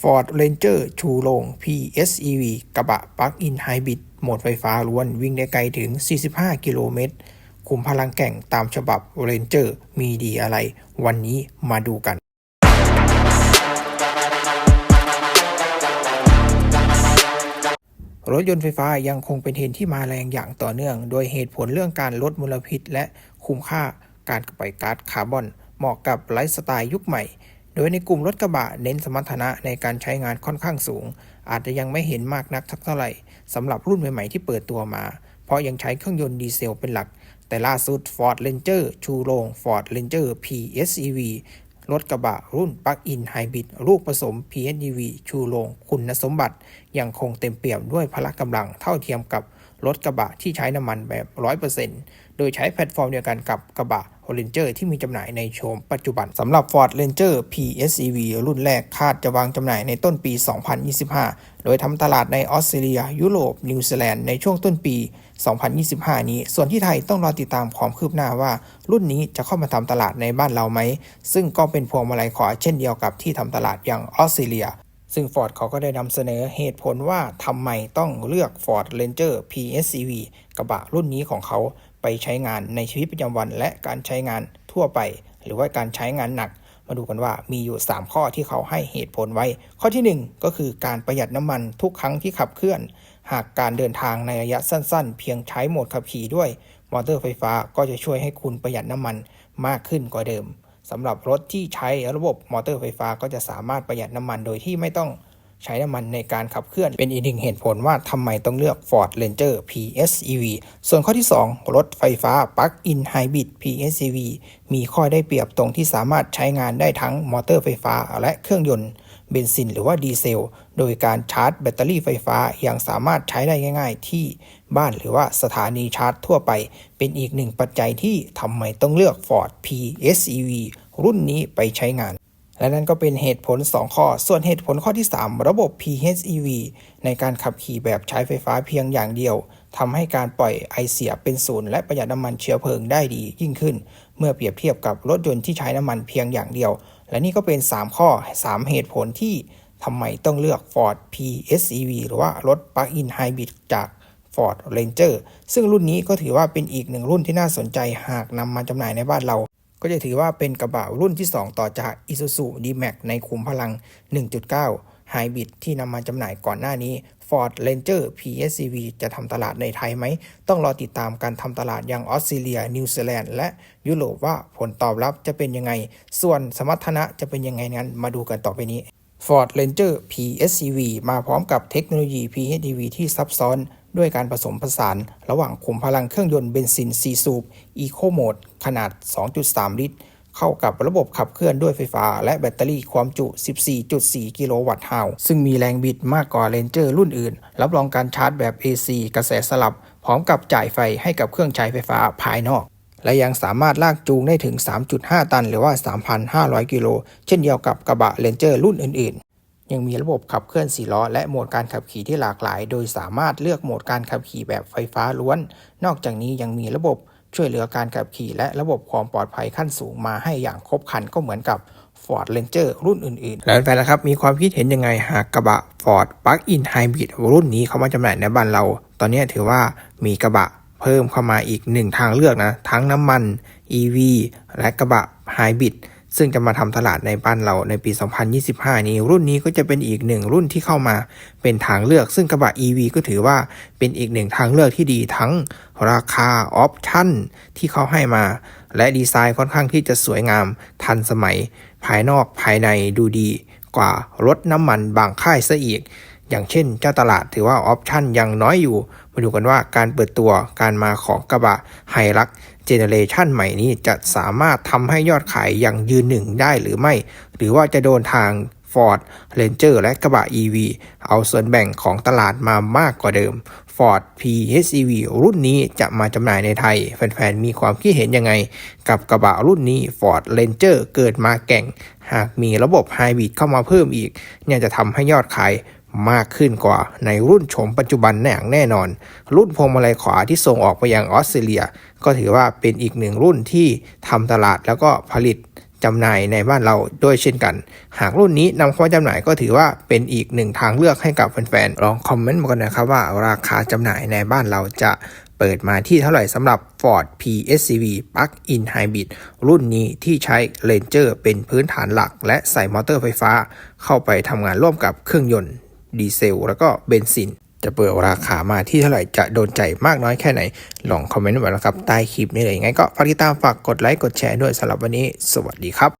Ford Ranger ชูโรง PSEV กระบะปลั๊กอินไฮบริดโหมดไฟฟ้าล้วนวิ่งได้ไกลถึง 45 กิโลเมตร คุมพลังแก่งตามฉบับ Ranger มีดีอะไร วันนี้มาดูกัน รถยนต์ไฟฟ้ายังคงเป็นเทรนที่มาแรงอย่างต่อเนื่อง โดยเหตุผลเรื่องการลดมลพิษ และคุ้มค่าการปล่อยก๊าซคาร์บอน เหมาะกับไลฟ์สไตล์ยุคใหม่ โดยในกลุ่มรถกระบะเน้นสมรรถนะในการใช้งานค่อนข้างสูง อาจจะยังไม่เห็นมากนักสักเท่าไหร่สำหรับรุ่นใหม่ๆที่เปิดตัวมา เพราะยังใช้เครื่องยนต์ดีเซลเป็นหลัก แต่ล่าสุด Ford Ranger ชูโรง Ford Ranger PSEV รถกระบะรุ่นปลั๊กอินไฮบริดลูกผสม PHEV ชูโรงคุณสมบัติ ยังคงเต็มเปี่ยมด้วยพละกำลังเท่าเทียมกับรถกระบะที่ใช้น้ำมันแบบ 100%โดยใช้แพลตฟอร์มเดียวกันกับกระบะ Ranger ที่มีจำหน่ายในโฉมปัจจุบันสำหรับ Ford Ranger PSEV รุ่นแรกคาดจะวางจำหน่ายในต้นปี 2025 โดยทำตลาดในออสเตรเลีย ยุโรป นิวซีแลนด์ในช่วงต้นปี 2025 นี้ ส่วนที่ไทยต้องรอติดตามความคืบหน้าว่า รุ่นนี้จะเข้ามาทำตลาดในบ้านเราไหม ซึ่งก็เป็นพวงมาลัยขอเช่นเดียวกับที่ทำตลาดอย่างออสเตรเลียซึ่ง Ford เขาก็ได้นำเสนอเหตุผลว่าทำไมต้องเลือก Ford Ranger PSEV กระบะรุ่นนี้ของเขา ไปใช้งานในชีวิตประจำวัน และการใช้งานทั่วไป หรือว่าการใช้งานหนัก มาดูกันว่ามีอยู่ 3 ข้อที่เขาให้เหตุผลไว้ ข้อทีหนึ่1 ก็คือการประหยัดน้ำมันทุกครั้งที่ขับเคลื่อน หากการเดินทางในระยะสั้น ๆ เพียงใช้โหมดขับขี่ด้วย มอเตอร์ไฟฟ้าก็จะช่วยให้คุณประหยัดน้ำมันมากขึ้นกว่าเดิมสำหรับรถที่ใช้ระบบมอเตอร์ไฟฟ้าก็จะสามารถประหยัดน้ำมันโดยที่ไม่ต้อง ใช้น้ำมันในการขับเคลื่อนเป็นอีกหนึ่งเหตุผลว่าทำไมต้องเลือก Ford Ranger PSEV ส่วนข้อที่ 2 รถไฟฟ้า Plug-in Hybrid PSEV มีข้อได้เปรียบตรงที่สามารถใช้งานได้ทั้งมอเตอร์ไฟฟ้าและเครื่องยนต์เบนซินหรือว่าดีเซล โดยการชาร์จแบตเตอรี่ไฟฟ้ายังสามารถใช้ได้ง่าย ๆ ที่บ้านหรือว่าสถานีชาร์จทั่วไป เป็นอีกหนึ่งปัจจัยที่ทำไมต้องเลือก Ford PSEV รุ่นนี้ไปใช้งาน และนั่นก็เป็นเหตุผล 2 ข้อ ส่วนเหตุผลข้อที่ 3 ระบบ PHEV ในการขับขี่แบบใช้ไฟฟ้าเพียงอย่างเดียวทำให้การปล่อยไอเสียเป็นศูนย์และประหยัดน้ำมันเชื้อเพลิงได้ดียิ่งขึ้น เมื่อเปรียบเทียบกับรถยนต์ที่ใช้น้ำมันเพียงอย่างเดียว และนี่ก็เป็น 3 ข้อ 3 เหตุผลที่ทำไมต้องเลือก Ford PHEV หรือว่ารถ Plug-in Hybrid จาก Ford Ranger ซึ่งรุ่นนี้ก็ถือว่าเป็นอีกหนึ่งรุ่นที่น่าสนใจหากนำมาจำหน่ายในบ้านเรา ก็จะถือว่าเป็นกระบะรุ่นที่ 2 ต่อจาก Isuzu D-Max ในคุมพลัง 1.9 Hybrid ที่นำมาจำหน่ายก่อนหน้านี้ Ford Ranger PSEV จะทำตลาดในไทยไหม ต้องรอติดตามการทำตลาดอย่างออสเตรเลีย นิวซีแลนด์ และยุโรปว่าผลตอบรับจะเป็นยังไง ส่วนสมรรถนะจะเป็นยังไงนั้นมาดูกันต่อไปนี้ Ford Ranger PSEV มาพร้อมกับเทคโนโลยี PHEV ที่ซับซ้อน ด้วยการผสมผสานระหว่างขุมพลังเครื่องยนต์เบนซิน4สูบ Eco Mode ขนาด 2.3 ลิตร เข้ากับระบบขับเคลื่อนด้วยไฟฟ้า และแบตเตอรี่ความจุ 14.4 กิโลวัตต์ฮาวซึ่งมีแรงบิดมากกว่า Ranger รุ่นอื่น รับรองการชาร์จแบบ AC กระแสสลับ พร้อมกับจ่ายไฟให้กับเครื่องใช้ไฟฟ้าภายนอกและยังสามารถลากจูงได้ถึง 3.5 ตัน หรือว่า 3,500 กิโล เช่นเดียวกับกระบะ Ranger รุ่นอื่นๆ ยังมีระบบขับเคลื่อน4ล้อและโหมดการขับขี่ที่หลากหลาย โดยสามารถเลือกโหมดการขับขี่แบบไฟฟ้าล้วน นอกจากนี้ยังมีระบบช่วยเหลือการขับขี่และระบบความปลอดภัยขั้นสูงมาให้อย่างครบครันก็เหมือนกับ Ford Ranger รุ่นอื่นๆ แล้วแฟนๆนะครับ มีความคิดเห็นยังไงหากกระบะ Ford Plug-in Hybrid รุ่นนี้เขามาจำหน่ายในบ้านเรา ตอนนี้ถือว่ามีกระบะเพิ่มเข้ามาอีกหนึ่งทางเลือกนะ ทั้งน้ำมัน EV และกระบะ Hybrid ซึ่งจะมาทำตลาดในบ้านเราในปี 2025 นี้ รุ่นนี้ก็จะเป็นอีกหนึ่งรุ่นที่เข้ามาเป็นทางเลือก ซึ่งกระบะ EV ก็ถือว่าเป็นอีกหนึ่งทางเลือกที่ดีทั้งราคาออปชั่นที่เขาให้มา และดีไซน์ค่อนข้างที่จะสวยงามทันสมัย ภายนอกภายในดูดีกว่ารถน้ำมันบางค่ายซะอีก อย่างเช่น เจ้าตลาดถือว่าออปชันยังน้อยอยู่ มาดูกันว่าการเปิดตัวการมาของกระบะไฮรักเจเนเรชันใหม่นี้จะสามารถทำให้ยอดขายอย่างยืนหนึ่งได้หรือไม่ หรือว่าจะโดนทาง Ford Ranger และกระบะ EV เอาส่วนแบ่งของตลาดมามากกว่าเดิม Ford PHEV รุ่นนี้จะมาจำหน่ายในไทย แฟนๆ มีความคิดเห็นยังไง กับกระบะรุ่นนี้ Ford Ranger เกิดมาแก่ง หากมีระบบไฮบริดเข้ามาเพิ่มอีก เนี่ยจะทำให้ยอดขาย มากขึ้นกว่าในรุ่นโฉมปัจจุบันอย่งแน่นอน รุ่นพวงมาลัยขวาที่ส่งออกไปยังออสเตรเลีย ก็ถือว่าเป็นอีกหนึ่งรุ่นที่ทำตลาดแล้วก็ผลิตจำหน่ายในบ้านเราด้วยเช่นกัน หากรุ่นนี้นำเข้ามาจำหน่ายก็ถือว่าเป็นอีกหนึ่งทางเลือกให้กับแฟนๆ ลองคอมเมนต์มากันนะครับว่าราคาจำหน่ายในบ้านเราจะเปิดมาที่เท่าไหร่สำหรับ Ford PSCV Plug-in Hybrid รุ่นนี้ที่ใช้ Ranger เป็นพื้นฐานหลัก และใส่มอเตอร์ไฟฟ้า เข้าไปทำงานร่วมกับเครื่องยนต์ ดีเซล แล้วก็เบนซิน จะเปิดราคามาที่เท่าไหร่จะโดนใจมากน้อยแค่ไหน ลองคอมเมนต์มาแล้วครับ ใต้คลิปนี้เลยยังไงก็ฝากติดตามฝากกดไลค์กดแชร์ด้วยสำหรับวันนี้ สวัสดีครับ